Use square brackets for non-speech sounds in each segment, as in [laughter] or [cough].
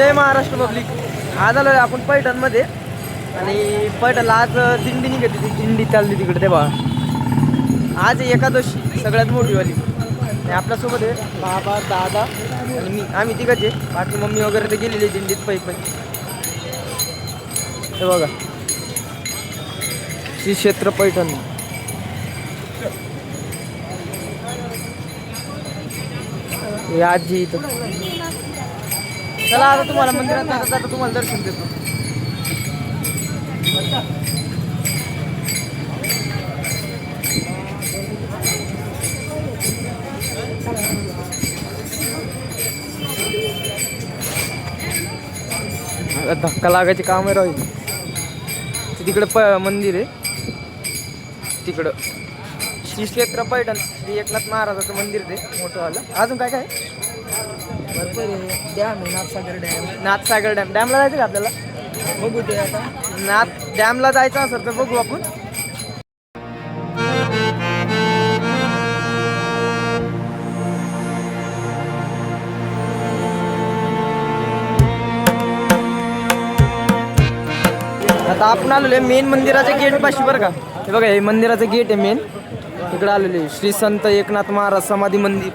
जय Maharashtra public. आज आलो आपण पैठणमध्ये. आणि पैठणला आज दिंडी निघते ती दिंडी चालली तिकडे ते बघा. आज एकादशी सगळ्यात मोठी वाली. आणि आपल्यासोबत आहे बाबा दादा आणि मी. आम्ही तिकडचे बाकी मम्मी वगैरे ते गेलेली आहे दिंडीत पै पै हे बघा. श्री क्षेत्र पैठण. हे आजी इथं. चला आता तुम्हाला मंदिरात जाता जाता तुम्हाला दर्शन देतो. धक्का लागायचे काम आहे राहील तिकडं प मंदिर आहे. तिकडं. श्री क्षेत्र पैठण श्री एकनाथ महाराजाचं मंदिर ते मोठं आलं अजून काय काय भरपूर आहे. डॅम आहे नाथसागर डॅम. नाथसागर डॅम. डॅमला जायचं का आपल्याला? बघू ते आता. नाथ डॅमला जायचं असेल तर बघू आपण. आता आपण आलेलो आहे मेन मंदिराच्या गेट पाशी बरं का. हे बघा हे मंदिराचं गेट आहे मेन इकडे आलेले. श्री संत एकनाथ महाराज समाधी मंदिर.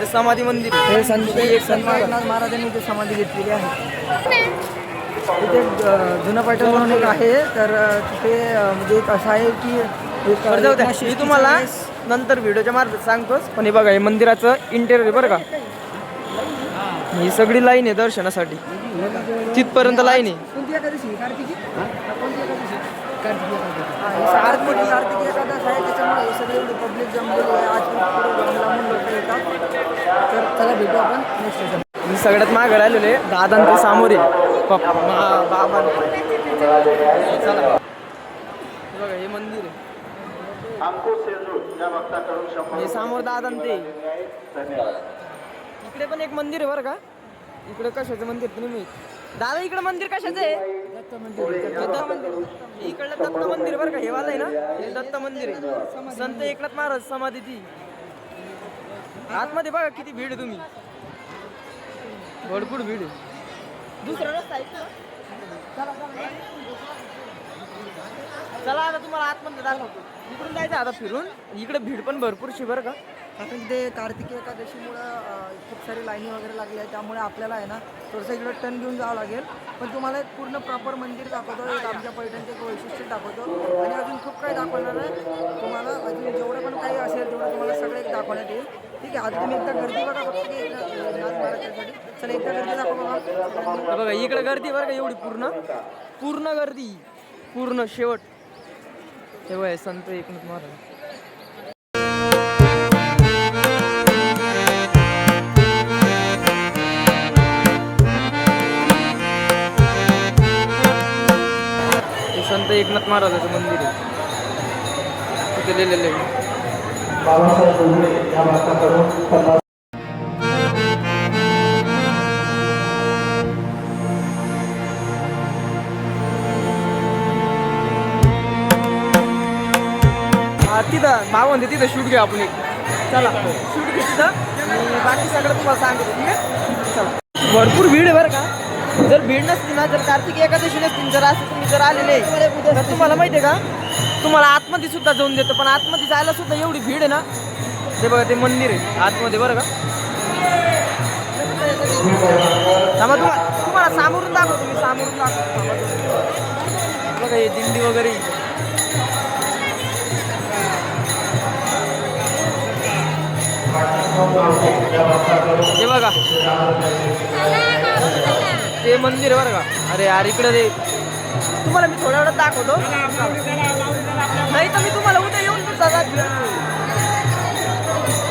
इथे समाधी मंदिर. हे संत श्री एकनाथ महाराजांनी इथे समाधी घेतलेली आहे. इथे अ, जुनं पैठण म्हणून एक आहे तर तिथे म्हणजे एक असं आहे की एक मी तुम्हाला नंतर व्हिडिओच्या मार्फत सांगतोच पण हे बघा हे मंदिराचं इंटेरियर बरं का. ही सगळी लाईन आहे दर्शनासाठी. तिथपर्यंत लाईन आहे. मोठी आहे? त्याच्यामुळे सगळे एवढे पब्लिक जमलेली आहे आज पुढे लांब लांबून लोक येतात. तर चला भेटू आपण नेक्स्ट स्टेशन मी सगळ्यात मागे राहिलेलो दादा ते सामोर. आहे पप्पा मा- बाबा. चला. हे बघा हे मंदिर आहे. हे समोर दादा ते इकडे पण एक मंदिर आहे बरं का? इकडे कशाचं मंदिर? तुम्ही माहीत दादा इकडे मंदिर कशाचं आहे? दत्त मंदिर दत्त मंदिर. इकडलं दत्त मंदिर बरं का? हे वाला आहे ना? हे दत्त मंदिर आहे. संत एकनाथ महाराज समाधी ती आतमध्ये बघा किती भीड आहे तुम्ही. भरपूर भीड आहे. दुसरा रस्ता आहे? चला, चला. चला आता तुम्हाला आतमध्ये दाखवतो. इकडून जायचं आता फिरून. इकडे भीड पण भरपूरशी बरं का. कारण तिथे कार्तिकी एकादशीमुळं अ, खूप सारी लाईनी वगैरे लागल्या आहेत. त्यामुळे आपल्याला आहे ना थोडंसं इकडं टर्न घेऊन जावं लागेल. पण तुम्हाला एक पूर्ण प्रॉपर मंदिर दाखवतो. एक आमच्या पैठणचे एक वैशिष्ट्य दाखवतो. आणि अजून खूप काही दाखवणार आहे. तुम्हाला अजून जेवढं पण काही असेल तेवढं तुम्हाला सगळं एक दाखवण्यात येईल. ठीक आहे आता तुम्ही एकदा गर्दी बघा फक्त की एकदा नाथ चला एकदा गर्दी दाखवा बघा बघा इकडे गर्दी बरं का एवढी पूर्ण? पूर्ण गर्दी. पूर्ण शेवट. हे बघा संत एकनाथ महाराज. हे संत एकनाथ महाराजाचं मंदिर आहे. तिथे लिहिलेलं आहे. बाबासाहेब डोंगरे या भारताकडून पन्नास तिथं भाव म्हणते तिथं शूट घेऊ आपण एक. चला शूट घे तिथं. आणि बाकी सगळं तुम्हाला सांगतो ठीक आहे? चला. भरपूर भीड आहे बरं का? जर भीड नसती ना जर कार्तिक एकादशी नसतील जर असं तुम्ही जर आलेले तर तुम्हाला माहिती आहे का? तुम्हाला आतमध्ये सुद्धा जाऊन देतो पण आतमध्ये जायला सुद्धा एवढी भीड आहे ना. ते बघा ते मंदिर आहे आतमध्ये बरं का? थांबा तुम्हाला तुम्हाला सामोरून दाखवतो मी सामोरून दाखवतो बघा हे दिंडी वगैरे. हे बघा. ते मंदिर आहे बरं का? अरे यार इकडे ते तुम्हाला मी थोड्या वेळात दाखवतो. नाही तर मी तुम्हाला उद्या येऊन पण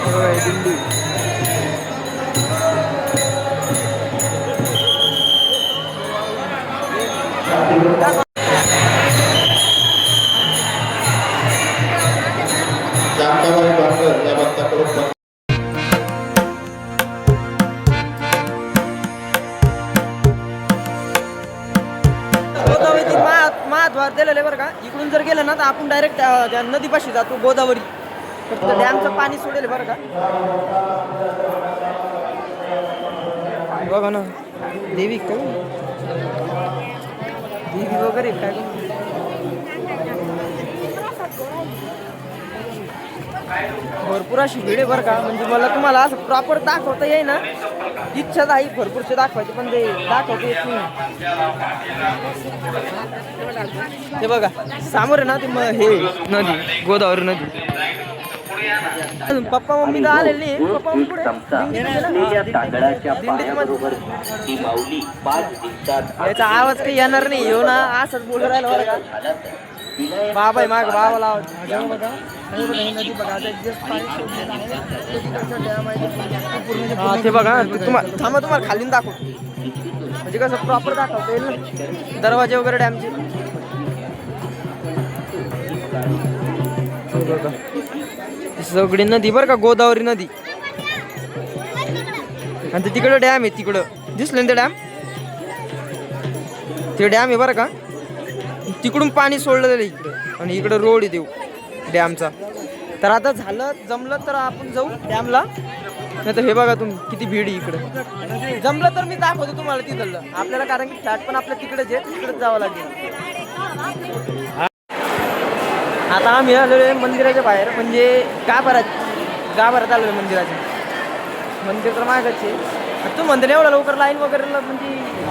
हे दिंडी. आपण डायरेक्ट त्या नदीपाशी जातो गोदावरी. फक्त डॅमचं पाणी सोडेल बरं का? बघा ना देवी काय देवी वगैरे काय भरपूर अशी भीड आहे बरं का? म्हणजे मला तुम्हाला असं प्रॉपर दाखवता येई ना इच्छा आहे भरपूरचे दाखवायची पण ते दाखवता येत नाही. हे बघा समोर ना ते हे नदी गोदावरी नदी. पप्पा मम्मी तर आलेले पप्पा मम्मी याचा आवाज काही येणार नाही येऊ ना असंच बोलू राहिला बरं का? बाबा आहे माग बाबाला आवाज जेव्हा बघा हे बघा ही नदी बघा आता जस्ट पाणी सोडलेलं आहे तो तिकडचा डॅम आहे तो पूर्ण ते हा ते बघा ते तुम्हाला थांबा तुम्हाला खालीन दाखव म्हणजे कसं प्रॉपर दाखवता येईल दरवाजे वगैरे डॅमचे. सगळी नदी बरं का गोदावरी नदी. आणि ते तिकडं डॅम आहे तिकडं. दिसलं ना ते डॅम? ते डॅम आहे बरं का? तिकडून पाणी सोडलेलं आहे इकडं. आणि इकडं रोड आहे देऊ डॅमचा. तर आता झालं जमलं तर आपण जाऊ डॅमला. नाही तर हे बघा तुम्ही किती भीड आहे इकडं. जमलं तर मी दाखवतो तुम्हाला तिथलं. आपल्याला कारण की फ्लॅट पण आपल्या तिकडेच आहे तिकडेच जावं लागेल. आता आम्ही आलेलो आहे मंदिराच्या बाहेर. म्हणजे गाभारात गाभारात आलो आहे मंदिराच्या. मंदिर तर मागायचे आहे. तू म्हणते एवढा लवकर लाईन वगैरे म्हणजे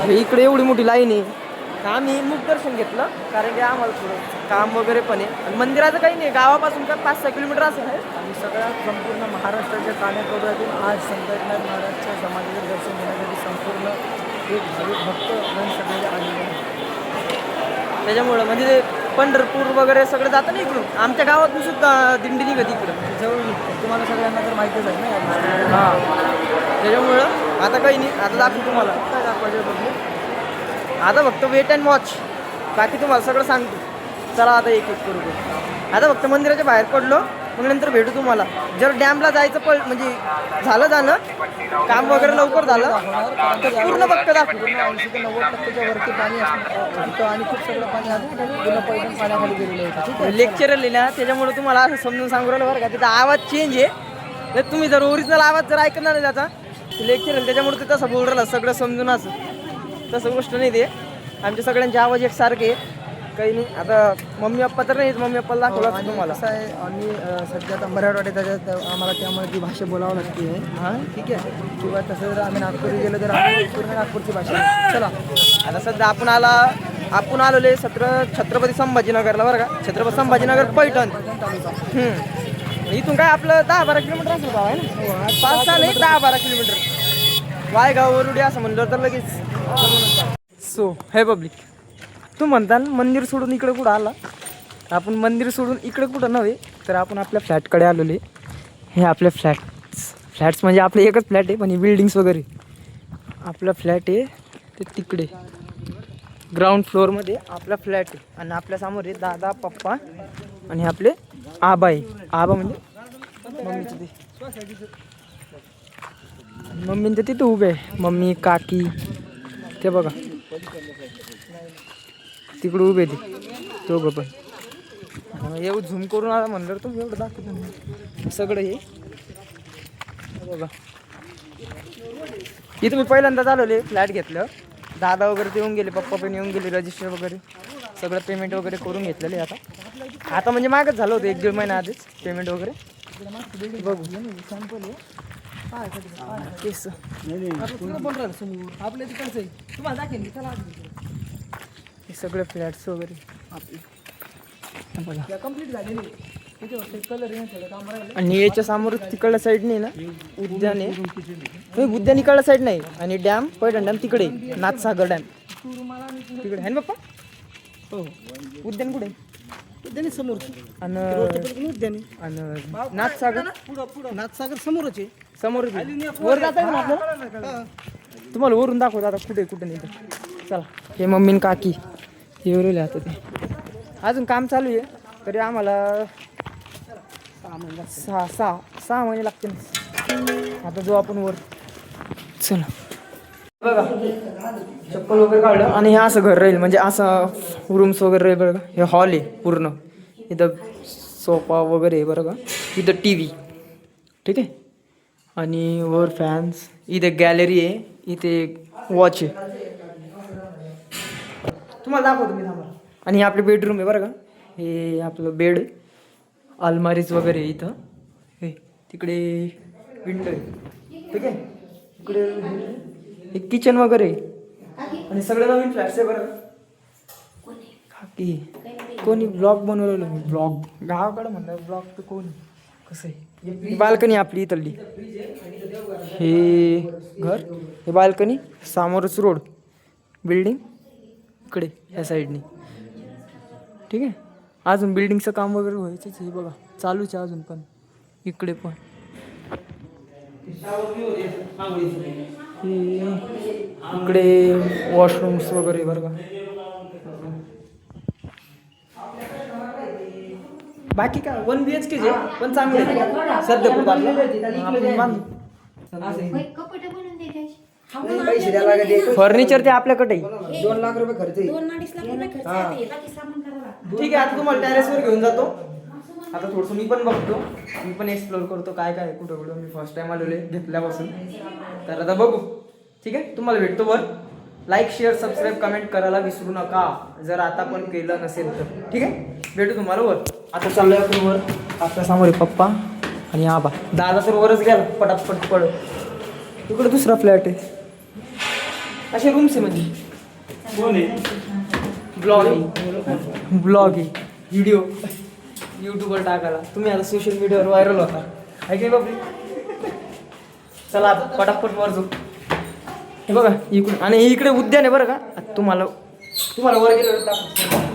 हे इकडे एवढी मोठी लाईन आहे. आम्ही मुख दर्शन घेतलं कारण की आम्हाला थोडं काम वगैरे पण आहे आणि मंदिराचं काही नाही गावापासून का पाच सहा किलोमीटर असं आहे आणि सगळ्या संपूर्ण महाराष्ट्राच्या कानेकोपऱ्यातून आज संत एकनाथ महाराजच्या समाधीचं दर्शन घेण्यासाठी संपूर्ण एक भाविक भक्त सगळे आलेले आहेत. त्याच्यामुळं म्हणजे ते पंढरपूर वगैरे सगळं जातं ना इकडून आमच्या गावातून सुद्धा दिंडी निघत इकडं जवळ. तुम्हाला सगळ्यांना तर माहितीच आहे ना. हां त्याच्यामुळं आता काही नाही आता दाखवू तुम्हाला काय दाखवायचं बघू आता फक्त वेट अँड वॉच बाकी तुम्हाला सगळं सांगतो. चला आता एक एक करू. आता फक्त मंदिराच्या बाहेर पडलो मग नंतर भेटू तुम्हाला. जर डॅमला जायचं पड म्हणजे झालं जाणं काम वगैरे लवकर झालं तर पूर्ण फक्त दाखवू. पूर्ण ऐंशी ते नव्वद टक्क्याच्या वरती पाणी असतं. तिथं आणि खूप सगळं पाणी आहे. पूर्ण पैठण पाण्याखाली गेलेलं होतं ठीक आहे? लेक्चर लिहिल्या त्याच्यामुळे तुम्हाला असं समजून सांगू राहिलं बरं का. त्याचा आवाज चेंज आहे. तर तुम्ही जर ओरिजिनल आवाज जर ऐकणार नाही त्याचा लेक्चर त्याच्यामुळे ते तसं बोल राहिलं. सगळं समजून असं. तसं गोष्ट नाही ते. आमच्या सगळ्यांचे आवाज एकसारखे काही नाही. आता मम्मी पप्पा तर नाहीच मम्मी पप्पाला दाखवला आणि तुम्हाला. कसं आहे आम्ही सध्या आता मराठवाड्यात त्याच्यात आम्हाला त्यामुळे ती भाषा बोलावं लागते. आहे हां? ठीक आहे. किंवा तसं जर आम्ही नागपुरी गेलो तर आम्ही पूर्ण नागपूरची भाषा. चला. आता सध्या आपण आला आपण आलेले सत्र छत्रपती संभाजीनगरला बरं का? छत्रपती संभाजीनगर पैठण. इथून काय आपलं दहा बारा किलोमीटर असेल गाव आहे ना? पाच सहा नाही दहा बारा किलोमीटर. वायगाव वरुडी असं म्हणलं तर लगेच. सो हे पब्लिक तू म्हणता ना मंदिर सोडून इकडे कुठं आला? आपण मंदिर सोडून इकडे कुठं नव्हे तर आपण आपल्या फ्लॅटकडे आलेले हे आपल्या फ्लॅट्स फ्लॅट्स म्हणजे आपले एकच फ्लॅट आहे पण बिल्डिंग्स वगैरे. आपला फ्लॅट आहे ते तिकडे. ग्राउंड फ्लोअरमध्ये आपला फ्लॅट आहे. आणि आपल्यासमोर आहे दादा पप्पा आणि आपले आबा आहे. आबा म्हणजे मम्मीचे ते. मम्मी ते तिथं उभे आहे. मम्मी काकी ते बघा. तिकडे उभे ते. दोघं पण. एवढं झूम करून आला म्हणलं तुम्ही एवढं दाखवतो सगळं हे. बघा. इथं मी पहिल्यांदा चालवले फ्लॅट घेतलं. दादा वगैरे ते येऊन गेले पप्पा पण येऊन गेले रजिस्टर वगैरे. सगळं पेमेंट वगैरे करून घेतलेले आता. आता म्हणजे मागच झालं होतं एक दीड महिना आधीच पेमेंट वगैरे. बघू. केस. आपल्या तिकडचं तुम्हाला. चला हे सगळे फ्लॅट्स वगैरे. आपले. झालेली आणि याच्या समोर तिकडल्या साईडने ना उद्यान. आहे? नाही, उद्यान इकडल्या साईड नाही. आणि डॅम पैठण डॅम तिकडे. नाथसागर डॅम तिकडे आहे ना पप्पा? हो. उद्यान कुठे? आहे? उद्याने समोर आणि उद्याने आणि नाथसागर? पुढं पुढं. नाथसागर समोरच. आहे समोर वर जाता येईल ना आपल्याला? तुम्हाला वरून दाखवतो आता कुठे कुठे नाही ते. चला हे मम्मी आणि काकी. हे वरले आता ते. अजून काम चालू आहे. तरी आम्हाला सहा सहा सहा महिने लागते ना आता जो आपण वर. चला. बघा. चप्पल वगैरे काढलं. आणि हे असं घर राहील. म्हणजे असं रूम्स वगैरे राहील का हे हॉल आहे पूर्ण. इथं सोफा वगैरे आहे बरं का. इथं टी व्ही ठीक आहे? आणि वर फॅन्स इथे गॅलरी आहे. इथे वॉच आहे. तुम्हाला दाखवतो मी थांबा. आणि हे आपले बेडरूम आहे बरं का. हे आपलं बेड अलमारीज वगैरे आहे इथं. हे तिकडे विंडो आहे. ठीक आहे? इकडे हे किचन वगैरे आहे. आणि सगळं नवीन फ्लॅट्स आहे बरं का. की कोणी ब्लॉग बनवलेलं मी. ब्लॉग गावाकडं म्हणलं ब्लॉग तर कोण? कसं आहे? बाल्कनी आपली इथली. हे घर? हे बाल्कनी समोरच रोड बिल्डिंग इकडे ह्या साईडनी. ठीक आहे? अजून बिल्डिंगचं काम वगैरे व्हायचंच आहे बघा. चालूच आहे अजून पण. इकडे पण. हे इकडे वॉशरूम्स वगैरे बरं का. बाकी काय? वन बी एच के जे पण चांगले आहे. सध्या खूप आपलं आपण बांधू. कपडे बनवून दे त्याचे. पैसे द्यायला लागले एक फर्निचर ते आपल्याकडे आहे. दोन लाख रुपये खर्च आहे दोन अडीच लाख रुपये खर्च येते. बाकी सामान करावं लागतं. ठीक आहे आता तुम्हाला टेरेसवर घेऊन जातो. आता थोडंसं मी पण बघतो. मी पण एक्सप्लोर करतो काय काय आहे, कुठं कुठं. मी फर्स्ट टाइम आलेलो आहे घेतल्यापासून. तर आता बघू. ठीक आहे? तुम्हाला भेटतो वर. लाईक शेअर सबस्क्राईब कमेंट करायला विसरू नका. जर आता पण केलं नसेल तर. ठीक आहे? भेटू तुम्हाला वर. आता चाललोय आपण वर. आपल्यासमोर आहे पप्पा आणि आबा. दादा तर वरच गेला. पटापट पड इकडे दुसरा फ्लॅट आहे. असे रूम्स आहे म्हणजे ब्लॉग आहे? ब्लॉग आहे. व्हिडिओ यूट्यूबवर टाकायला. तुम्ही आता सोशल मीडियावर व्हायरल होता. आहे की बापरे चला आता पटापट वर जाऊ. हे बघा इकडून. आणि हे इकडे उद्यान आहे बरं का? तुम्हाला तुम्हाला वर गेलं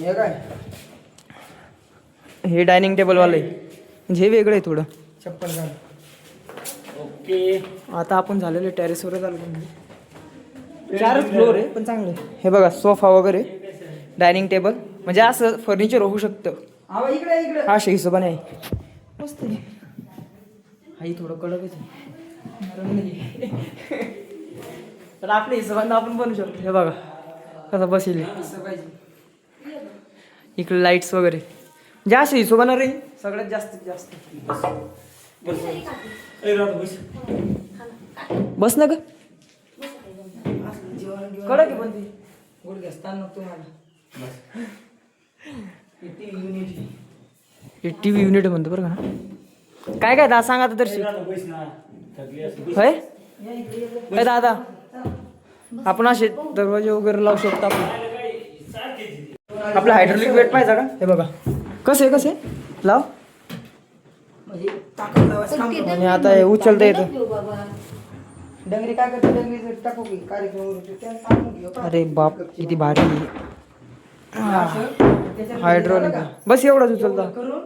हे काय हे डायनिंग टेबलवालं आहे म्हणजे हे वेगळं आहे थोडं. छप्पन काय आता आपण झालेलं टेरेसवरच आलो चारच फ्लोअर आहे पण चांगले. हे बघा सोफा वगैरे डायनिंग टेबल म्हणजे असं फर्निचर होऊ शकतं. आवा इकडे इकडे. हा अशा हिशोबाने आहे. मस्त आहे. हाही थोडं कडकच आहे. [laughs] तर आपल्या हिशोबाने आपण बनवू शकतो. हे बघा. कसं बसेल? इकडे लाईट्स वगैरे. म्हणजे अशा हिशोबानं रे सगळ्यात जास्तीत जास्त. बस ना पण ती? तुम्हाला. हे टी व्ही युनिट म्हणतो बरं का काय काय दादा सांगा आता दर्शी होय? होय दादा. आपण असे दरवाजे वगैरे लावू शकतो आपण. आपलं हायड्रोलिक वेट पाहिजे का? हे बघा. कसं आहे कसं आहे लाव म्हणजे. आणि आता हे उचलता येतं. डंगरी काय करते? डंगरी टाकू की कार्यक्रम? अरे बाप किती भारी. हायड्रोलिक? बस एवढाच उचलता. करून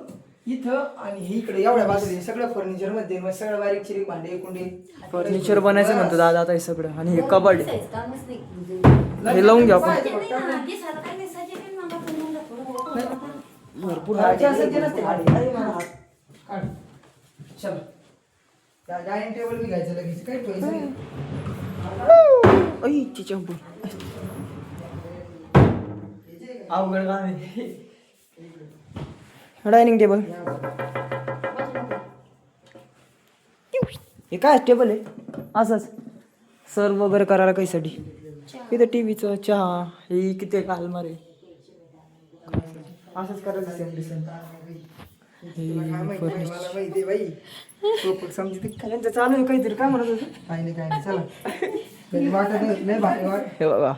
इथं आणि हे इकडे एवढ्या बाजूला सगळं फर्निचरमध्ये मग सगळं बारीक चिरीक भांडे कुंडे. फर्निचर बनायचं म्हणतो दादा आता हे सगळं. आणि हे कबड. हे लावून घ्या आपण. भरपूर. चल. डायनिंग टेबल बी घ्यायचं लगेच. काही पैसे अवघड आहे. Dining table. हे काय टेबल आहे? असंच. सर्व वगैरे करायला काहीसाठी. इथं टी व्हीचं चहा हे किती आहे अलमारी असंच करायचं समजते चालू आहे काहीतरी काय म्हणत होतं? काही नाही काय नाही. चला. वाटत नाही लय भारी वाट हे बघा.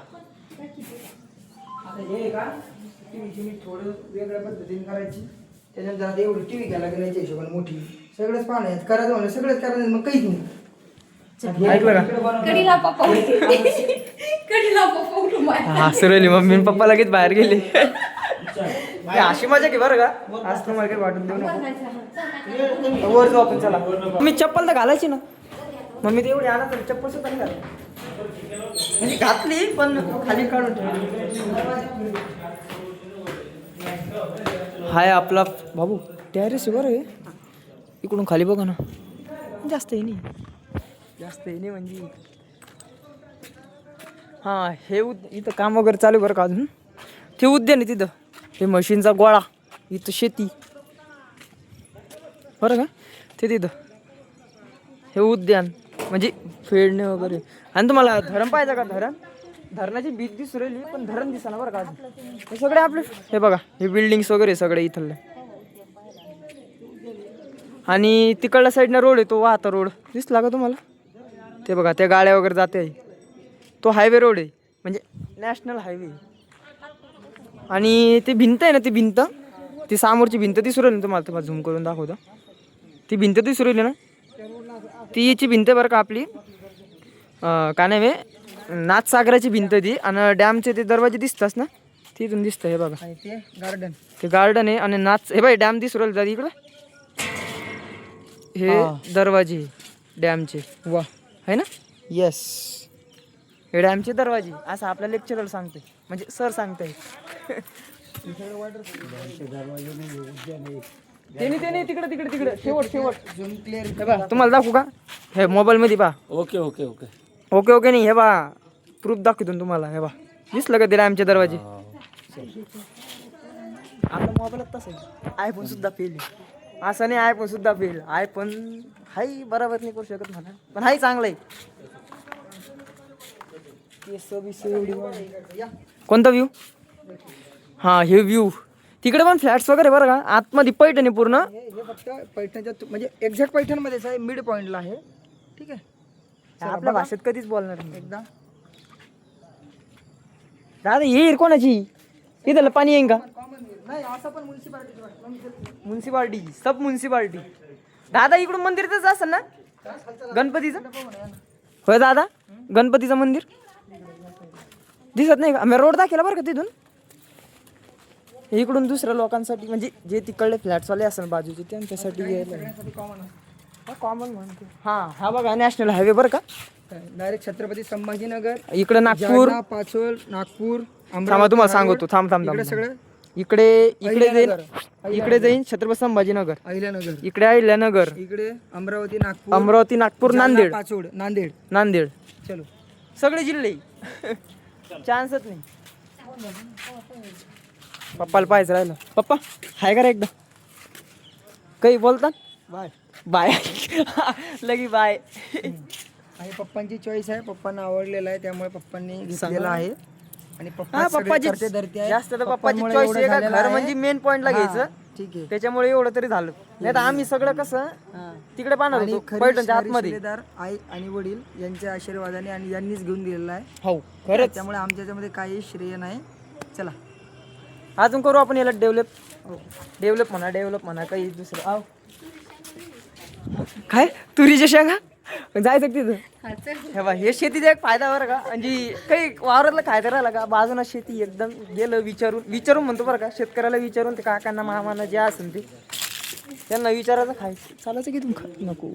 हे का? मी थोडं वेगळ्या पद्धतीने करायची. त्याच्यानंतर आता एवढी टीव्ही घ्यायला गेल्याच्या हिशोबाने मोठी. सगळंच पाहण्यात करायचं म्हणलं सगळंच करायचं मग काहीच नाही. ऐकलं का? इकडं बनवलं. कडीला पप्पा कडीला पप्पा उठून मार. हा सुरली मम्मी आणि पप्पा लगेच बाहेर गेले. हे अशी मजा की बरं का? आज तुम्हाला काही वाटून देऊ नको. वर जाऊ आपण चला. मी चप्पल तर घालायची ना. मम्मी ते एवढी आणत चप्पल सुद्धा नाही घातली म्हणजे घातली पण खाली काढून ठेवली. हाय आपला बाबू टॅरेस आहे बरं आहे. इकडून खाली बघा ना. जास्त आहे नाही. जास्त आहे नाही म्हणजे. हां हे उद इथं काम वगैरे चालू आहे बरं का अजून? ते उद्यान आहे तिथं. हे म्हशींचा गोळा इथं शेती. बरं का? ते तिथं. हे उद्यान. म्हणजे फेडणे वगैरे. आणि तुम्हाला धरण पाहिजे का धरण? धरणाची भीत दिसू राहिली पण धरण दिसना बरं का हे सगळे आपले हे बघा हे बिल्डिंग्स वगैरे सगळे इथले. आणि तिकडल्या साईडनं रोड आहे तो वाहता रोड दिसला का तुम्हाला? ते बघा त्या गाड्या वगैरे जाते आहे. तो हायवे रोड आहे म्हणजे नॅशनल हायवे आणि ती भिंत आहे ना ती भिंत? ती सामोरची भिंत दिसू राहिली ना तुम्हाला तुम्हाला झूम करून दाखवतो. ती भिंत दिसू राहिली ना? ती याची भिंत आहे बरं का आपली. काय नाही नाथसागराची भिंत ती आणि डॅमचे ते दरवाजे दिसतास ना तिथून दिसतं हे बघा. आणि ते गार्डन ते गार्डन आहे आणि नाच हे बाई डॅम दिसू राहिले इकडं. हे दरवाजे डॅमचे. वा. आहे ना? येस हे डॅमचे दरवाजे. असं आपल्या लेक्चरला सांगते. म्हणजे सर सांगताय त्याने त्याने तिकडे तिकडे तिकडे. शेवट शेवट. हे तुम्हाला दाखवू का? हे मोबाईल मध्ये पा okay okay okay okay okay नाही हे बा प्रूफ दाखवतो ना तुम्हाला हे बा. दिसलं का ते डॅमचे दरवाजे? आपल्या मोबाईलात तसं आयफोन सुद्धा फेल असं नाही आयफोन सुद्धा फेल आयफोन हाही बरोबर नाही करू शकत म्हणा. पण हाही चांगलं आहे. कोणता व्ह्यू हां हे व्ह्यू तिकडे पण फ्लॅट्स वगैरे बरं का? आतमध्ये पैठणी पूर्ण. हे फक्त पैठणच्या म्हणजे एक्झॅक्ट पैठणमध्येच आहे मिड पॉईंटला आहे. ठीक आहे? आपल्या भाषेत कधीच बोलणार नाही. एकदा. दादा हिर कोणाची? इथलं पाणी येईन का? नाही असं पण म्युन्सिपालिटी म्युन्सिपाल्टी सब म्युन्सिपाल्टी दादा इकडून मंदिरच असेल ना? गणपतीचं? होय दादा? गणपतीचं मंदिर? दिसत नाही का? मी रोड दाखवला बरं का तिथून? इकडून दुसऱ्या लोकांसाठी म्हणजे जे तिकडले फ्लॅट्सवाले असेल बाजूचे त्यांच्यासाठी कॉमन म्हणतो. हां हा बघा नॅशनल हायवे बरं का? डायरेक्ट छत्रपती संभाजीनगर इकडे नागपूर. जालना, पाचोल नागपूर थांबा तुम्हाला सांगतो थांब थांब इकडे थांब सगळं. इकडे इकडे जाईन इकडे जाईन छत्रपती संभाजीनगर. अहिल्यानगर. इकडे अहिल्यानगर. इकडे अमरावती नागपूर. अमरावती नागपूर जालना, नांदेड. पाचोड नांदेड. नांदेड. चलो. सगळे जिल्हे. चान्सच नाही. पप्पाला पाहायचं राहिलं. पप्पा हाय करा एकदा? काही बोलता बाय. बाय. लगी बाय. आणि पप्पांची चॉईस आहे. पप्पांना आवडलेला आहे त्यामुळे पप्पांनी घेतलेला आहे. आणि पप्पा हा पप्पाची. जास्त तर पप्पाची चॉईस घर. म्हणजे मेन पॉइंटला हा, घ्यायचं. ठीक आहे. त्याच्यामुळे एवढं तरी झालं. नाही तर आम्ही सगळं कसं तिकडे पाहणार होतो पैठणच्या आतमध्ये. आई आणि वडील यांच्या आशीर्वादाने आणि यांनीच घेऊन दिलेला आहे. हो खरंच. त्यामुळे आमच्या याच्यामध्ये काही श्रेय नाही. चला. अजून करू आपण याला डेव्हलप डेव्हलप म्हणा डेव्हलप म्हणा काही दुसरं. काय? तुरीच्या शेंगा? जायचं तिथं? हे बा हे शेतीचा एक फायदा बरं का? म्हणजे काही वावरातलं खायचं राहिलं का? बाजूला शेती एकदम गेलं विचारून विचारून म्हणतो बरं का? शेतकऱ्याला विचारून ते काकांना मामांना जे असेल ते त्यांना विचारायचं खायचं. चालायचं की तुम्ही नको?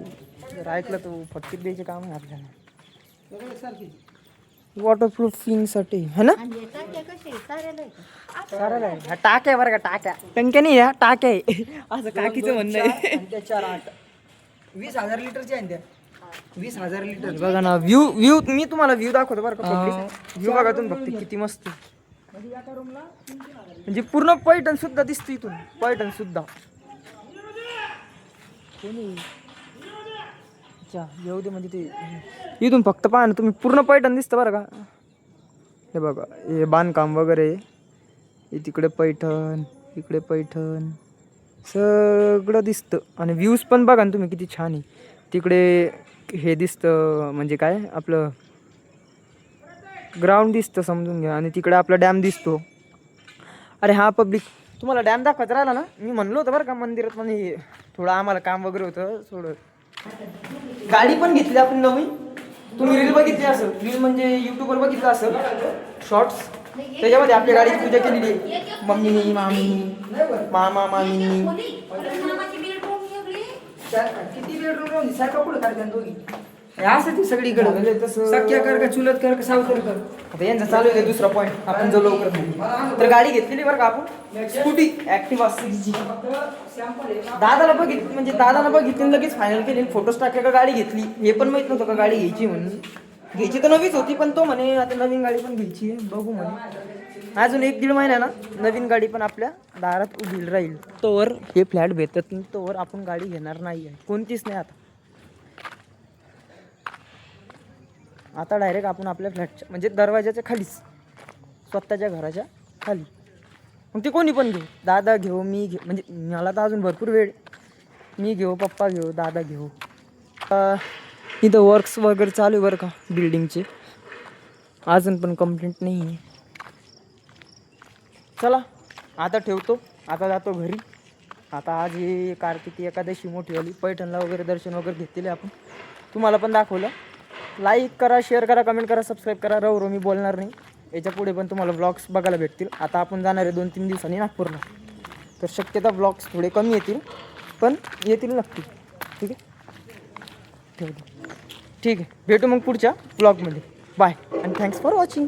जर ऐकलं तर फटकीत द्यायचे काम आहे आपल्याला. वॉटरप्रूफिंगसाठी है ना? टाक्या बरं का टाक्या. टंक्या नाही ह्या टाक्या आहे. असं काकीचं म्हणणं आहे. आणि त्या चार आठ. वीस हजार लिटरची आहे ना त्या. वीस हजार लिटर. बघा ना व्ह्यू व्ह्यू मी तुम्हाला व्ह्यू दाखवतो बरं का व्ह्यू बघा तुम्ही फक्त किती मस्त. म्हणजे पूर्ण पैठण सुद्धा दिसतो इथून. पैठण सुद्धा. अच्छा येऊ दे म्हणजे ते. इथून फक्त पहा ना तुम्ही पूर्ण पैठण दिसतं बरं का. हे बघा हे बांधकाम वगैरे. हे तिकडे पैठण इकडे पैठण. सगळं दिसतं. आणि व्ह्यूज पण बघा ना तुम्ही किती छान आहे. तिकडे हे दिसतं म्हणजे काय आपलं ग्राउंड दिसतं समजून घ्या. आणि तिकडे आपला डॅम दिसतो. अरे हा पब्लिक तुम्हाला डॅम दाखवत राहिला ना? मी म्हणलो होतं बरं का मंदिरात पण हे थोडं आम्हाला काम वगैरे होतं थोडं. गाडी पण घेतली आपण नवीन तुम्ही रील बघितली असेल. रील म्हणजे युट्यूबवर बघितलं असेल. शॉर्ट्स त्याच्यामध्ये आपल्या गाडीची पूजा केलेली आहे. मम्मीनी मामीनी मामा मामीनी बेडरूम वेगळी किती बेडरूम राहून सारखा पुढे काढतात दोघी हे असं ती सगळीकडे म्हणजे सख्या कर का चुलत कर का सावतर कर. आता यांचं चालू आहे दुसरा पॉईंट आपण जो लवकर. तर गाडी घेतलेली बरं का आपण? स्कूटी ऍक्टिव्हा सिक्स जी दादाला बघित म्हणजे दादाला बघितली लगेच फायनल केली फोटोज टाकले का गाडी घेतली. हे पण माहीत नव्हतं का गाडी घ्यायची म्हणून. घ्यायची तर नवीच होती पण तो म्हणे आता नवीन गाडी पण घ्यायची आहे बघू म्हणे. अजून एक दीड महिना ना नवीन गाडी पण आपल्या दारात उभी राहील. तोवर हे फ्लॅट भेटत नाही तोवर आपण गाडी घेणार नाही आहे. कोणतीच नाही आता. आता डायरेक्ट आपण आपल्या फ्लॅटच्या म्हणजे दरवाजाच्या खालीच स्वतःच्या घराच्या खाली. मग ते कोणी पण घेऊ. दादा घेऊ मी घेऊ म्हणजे मला तर अजून भरपूर वेळ मी घेऊ पप्पा घेऊ दादा घेऊ. इथं वर्क्स वगैरे चालू आहे बरं का बिल्डिंगचे अजून पण कंप्लेंट नाही आहे चला आता ठेवतो. आता जातो घरी. आता आज ही कार्तिकी एकादशी मोठी आली पैठणला वगैरे दर्शन वगैरे घेतलेले आपण. तुम्हाला पण दाखवलं. लाईक करा शेअर करा कमेंट करा सबस्क्राईब करा. रव रो मी बोलणार नाही. याच्यापुढे पण तुम्हाला ब्लॉग्स बघायला भेटतील. आता आपण जाणार आहे दोन तीन दिवसांनी नागपूरला. तर शक्यता ब्लॉग्स थोडे कमी येतील. पण येतील नक्की. ठीक आहे? ठेवतो. ठीक आहे. भेटू मग पुढच्या ब्लॉगमध्ये bye and thanks for watching